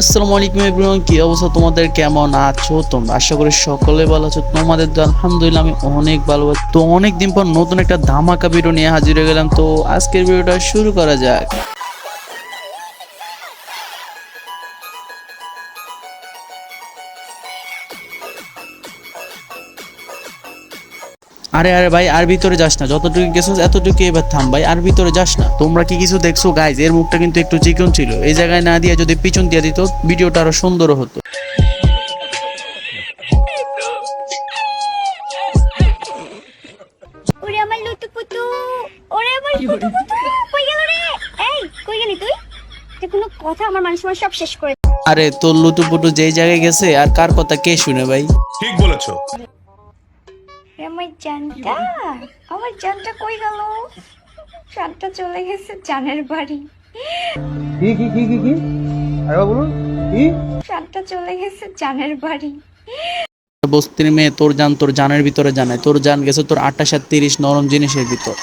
আসসালামু আলাইকুম এভরিওয়ান কি অবস্থা? তোমাদের কেমন আছো তোমরা? আশা করি সকলে ভালো আছো। তোমাদের আলহামদুলিল্লাহ, আমি অনেক ভালো আছি। তো অনেক দিন পর নতুন একটা ধামাকা ভিডিও নিয়ে হাজির হয়ে গেলাম। তো আজকের ভিডিওটা শুরু করা যাক। আরে আরে ভাই আর ভিতরে যাস না। যতটুকু গেছো এতটুকু এবার থাম ভাই আর ভিতরে যাস না। তোমরা কি কিছু দেখছ? গাইজ এর মুখটা কিন্তু একটু চিকন ছিল। এই জায়গায় না দিয়ে যদি পিছন দিয়ে দিত ভিডিওটা আরও সুন্দর হতো। ওরে আমার লুতু পুতু ওরে আমার পুতু পুতু কই গেল রে? এই কই গেলি তুই? যে কোনো কথা আমার মানুষ মানুষ সব শেষ করে আরে তোর লুটু পুটু যেই জায়গায় গেছে আর কার কথা কে শুনে ভাই? ঠিক বলেছ। আমার জানটা। আমার জানটা কই গেল? জানটা চলে গেছে জানের বাড়ি। কি কি কি কি কি? আরে বলুন কি? জানটা চলে গেছে জানের বাড়ি। বস্তির মেয়ে তোর জান তোর জানের ভিতরে জানায় তোর জান গেছে তোর আঠাশ আর তিরিশ নরম জিনিসের ভিতর।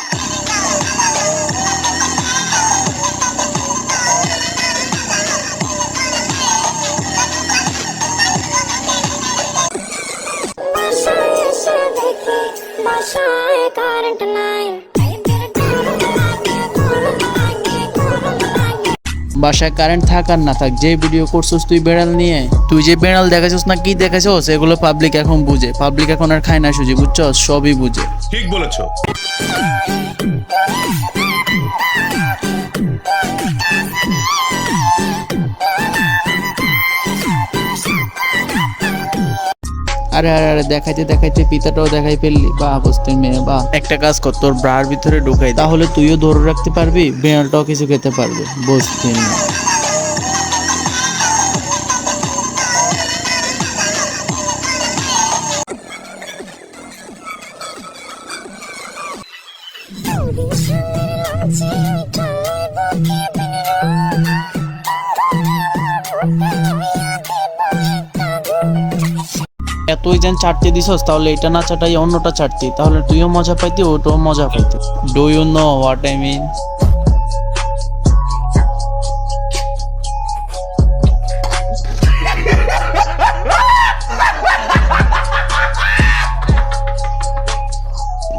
বাসায় কারেন্ট থাক আর না থাক যে ভিডিও করছিস তুই বেড়াল নিয়ে। তুই যে বেড়াল দেখাছিস না কি দেখাছিস এগুলো পাবলিক এখন বুঝে। পাবলিক এখন আর খায় না সুজি বুঝছস? সবই বুঝে। ঠিক বলেছ। আরে আরে আরে দেখাইতে দেখাইতে পিতাটাও দেখাই ফেললি। বা বস্তির মেয়ে বা। একটা কাজ কর তোর ব্রার ভিতরে ঢুকাই তাহলে তুইও ধরে রাখতে পারবি বেড়ালটাও কিছু খেতে পারবে। বস্তির মেয়ে। এতই যেন চাটতে দিছস, তাহলে এটা না চাটাই অন্যটা চাটতি তাহলে তুইও মজা পাইতি, ওটাও মজা পাইতি। Do you know what I mean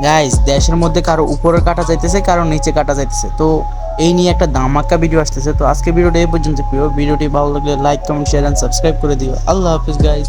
guys দেশের মধ্যে কারও উপরে কাটা যাইতেছে, কারও নিচে কাটা যাইতেছে। তো এই নিয়ে একটা ধামাকা ভিডিও আসতেছে। তো আজকে ভিডিওটা এই পর্যন্ত। প্রিয় ভিডিওটি ভালো লাগলে like comment share and subscribe করে দিও। আল্লাহ হাফিজ গাইস